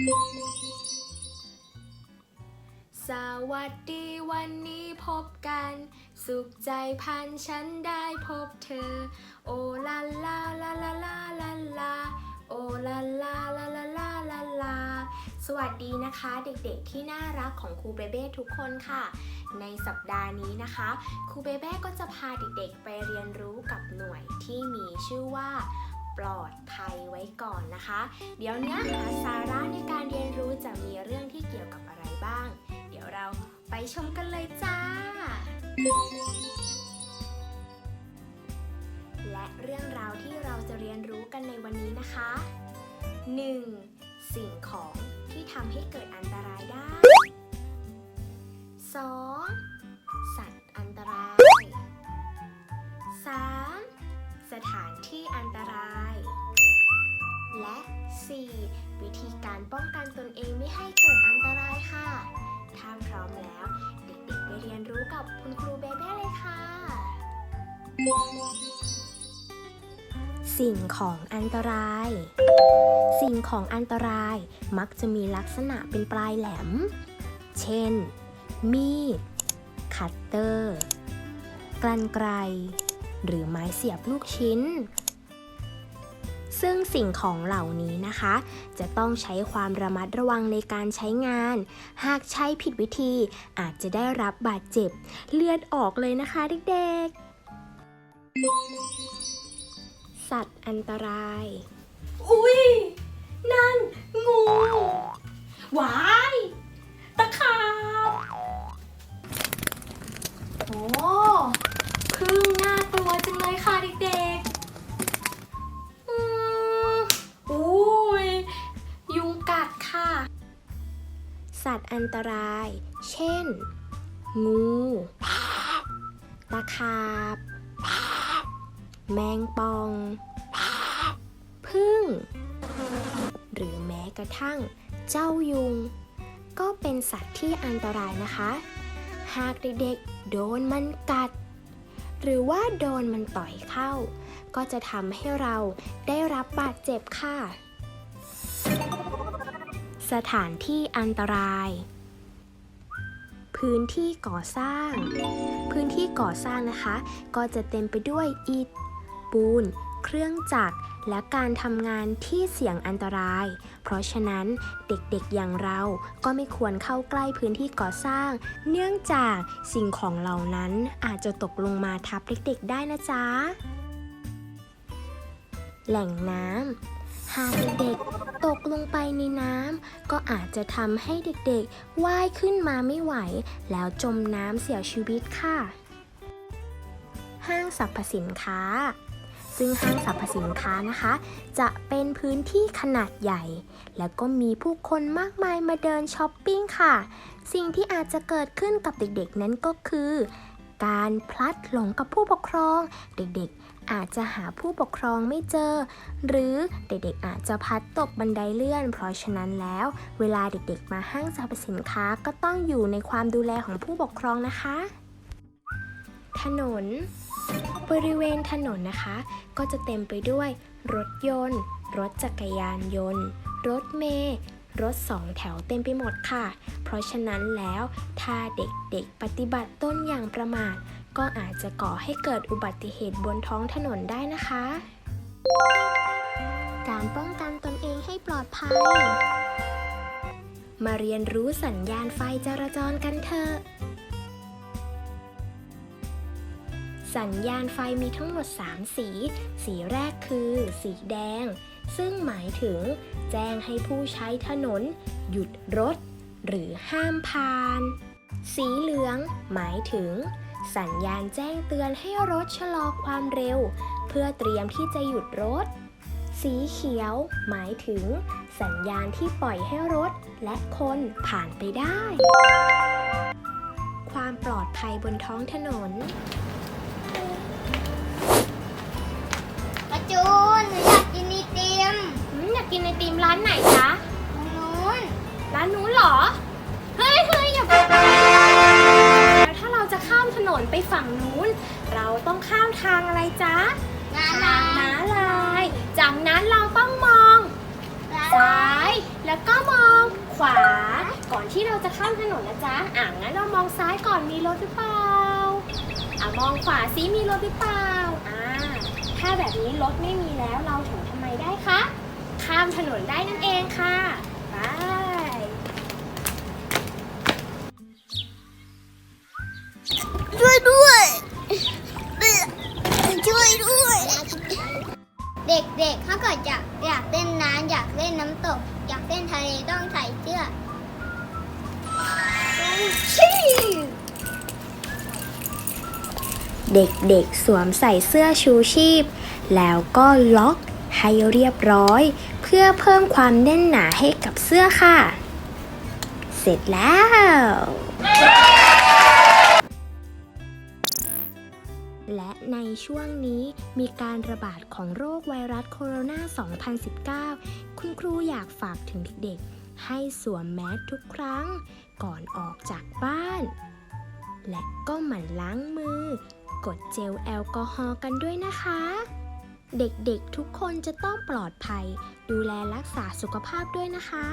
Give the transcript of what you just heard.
สวัสดีวันนี้พบกัน สุขใจพันฉันได้พบเธอ โอลาลาลาลาลาลาลาโอลาลาลาลาลาลาลาสวัสดีนะคะเด็กๆที่น่ารักของครูเบเบ้ทุกคนค่ะ ในสัปดาห์นี้นะคะครูเบเบ้ก็จะพาเด็กๆไปเรียนรู้กับหน่วยที่มีชื่อว่า ปลอดภัยไว้ก่อนนะคะ เดี๋ยวเนื้อหาสาระในการเรียนรู้จะมีเรื่องที่เกี่ยวกับอะไรบ้าง เดี๋ยวเราไปชมกันเลยจ้า และเรื่องราวที่เราจะเรียนรู้กันในวันนี้นะคะ 1. สิ่งของที่ทำให้เกิดอันตรายได้ กับคุณครูเบเบ้เลยค่ะ สิ่งของอันตราย สิ่งของอันตรายมักจะมีลักษณะเป็นปลายแหลม เช่น มีด คัตเตอร์กรรไกร หรือไม้เสียบลูกชิ้น ซึ่งสิ่งของเหล่านี้นะคะ จะต้องใช้ความระมัดระวังในการใช้งาน หากใช้ผิดวิธีอาจจะได้รับบาดเจ็บ เลือดออกเลยนะคะเด็กๆ สัตว์อันตราย อุ้ยนั่น งูหวาย ตะขาบโอ้ สัตว์อันตราย เช่น งู ตะขาบ แมงป่อง พึ่ง หรือแม้กระทั่งเจ้ายุง ก็เป็นสัตว์ที่อันตรายนะคะ หากเด็กๆโดนมันกัด หรือว่าโดนมันต่อยเข้า ก็จะทำให้เราได้รับบาดเจ็บค่ะ สถานที่อันตราย พื้นที่ก่อสร้าง พื้นที่ก่อสร้างนะคะ ก็จะเต็มไปด้วยอิฐ ปูน เครื่องจักร และการทำงานที่เสี่ยงอันตราย เพราะฉะนั้นเด็กๆอย่างเราก็ไม่ควรเข้าใกล้พื้นที่ก่อสร้าง เนื่องจากสิ่งของเหล่านั้นอาจจะตกลงมาทับเด็กๆได้นะจ๊ะแหล่งน้ำ หากเด็กๆ ตกลงไปในน้ำก็อาจจะทำให้เด็กๆ ว่ายขึ้นมาไม่ไหว แล้วจมน้ำเสียชีวิตค่ะ ห้างสรรพสินค้า ซึ่งห้างสรรพสินค้านะคะ จะเป็นพื้นที่ขนาดใหญ่ แล้วก็มีผู้คนมากมายมาเดินช้อปปิ้งค่ะ สิ่งที่อาจจะเกิดขึ้นกับเด็กๆ นั้นก็คือการพลัดหลงกับผู้ปกครอง เด็กๆ อาจจะหาผู้ปกครองไม่เจอ หรือเด็กๆอาจจะพลัดตกบันไดเลื่อน เพราะฉะนั้นแล้ว เวลาเด็กๆมาห้างสรรพสินค้าก็ต้องอยู่ในความดูแลของผู้ปกครองนะคะ ถนน บริเวณถนนนะคะ ก็จะเต็มไปด้วย รถยนต์ รถจักรยานยนต์ รถเมล์รถสองแถวเต็มไปหมดค่ะ เพราะฉะนั้นแล้วถ้าเด็กๆปฏิบัติต้นอย่างประมาท ก็อาจจะก่อให้เกิดอุบัติเหตุบนท้องถนนได้นะคะ การป้องกันตนเองให้ปลอดภัย มาเรียนรู้สัญญาณไฟจราจรกันเถอะ สัญญาณไฟมีทั้งหมด 3 สี สีแรกคือ สีแดง ซึ่งหมายถึง แจ้งให้ผู้ใช้ถนน หยุดรถ หรือห้ามผ่าน สีเหลือง หมายถึง สัญญาณแจ้งเตือนให้รถชะลอความเร็ว เพื่อเตรียมที่จะหยุดรถ สีเขียว หมายถึง สัญญาณที่ปล่อยให้รถและคนผ่านไปได้ ความปลอดภัยบนท้องถนนประจูนหนูอยากกินไอติมอืมอยากกินไอติมร้านไหนจ๊ะตรงนู้นร้านนู้นเหรอ ฝั่งนู้น เราต้องข้ามทางอะไรจ๊ะงานทางลาม้าลาย จากนั้นเราต้องมองร้านซ้าย แล้วก็มองขวา ก่อนที่เราจะข้ามถนนนะจ๊ะอะงั้นเรามองซ้ายก่อนมีรถหรือเปล่าอะมองขวาซิมีรถหรือเปล่าอ่าถ้าแบบนี้รถไม่มีแล้วเราถึงทำไมได้คะข้ามถนนได้นั่นเองค่ะไปช่วย นทะเลต้องใส่เสื้อชีพเด็กๆสวมใส่เสื้อชูชีพ แล้วก็ล็อกให้เรียบร้อย เพื่อเพิ่มความแน่นหนาให้กับเสื้อค่ะ เสร็จแล้ว และในช่วงนี้มีการระบาดของโรคไวรัสโคโรนา 2019 คุณครูอยากฝากถึงเด็กๆ ให้สวมแมสทุกครั้ง ก่อนออกจากบ้าน และก็หมั่นล้างมือ กดเจลแอลกอฮอล์กันด้วยนะคะ เด็กๆทุกคนจะต้องปลอดภัย ดูแลรักษาสุขภาพด้วยนะคะ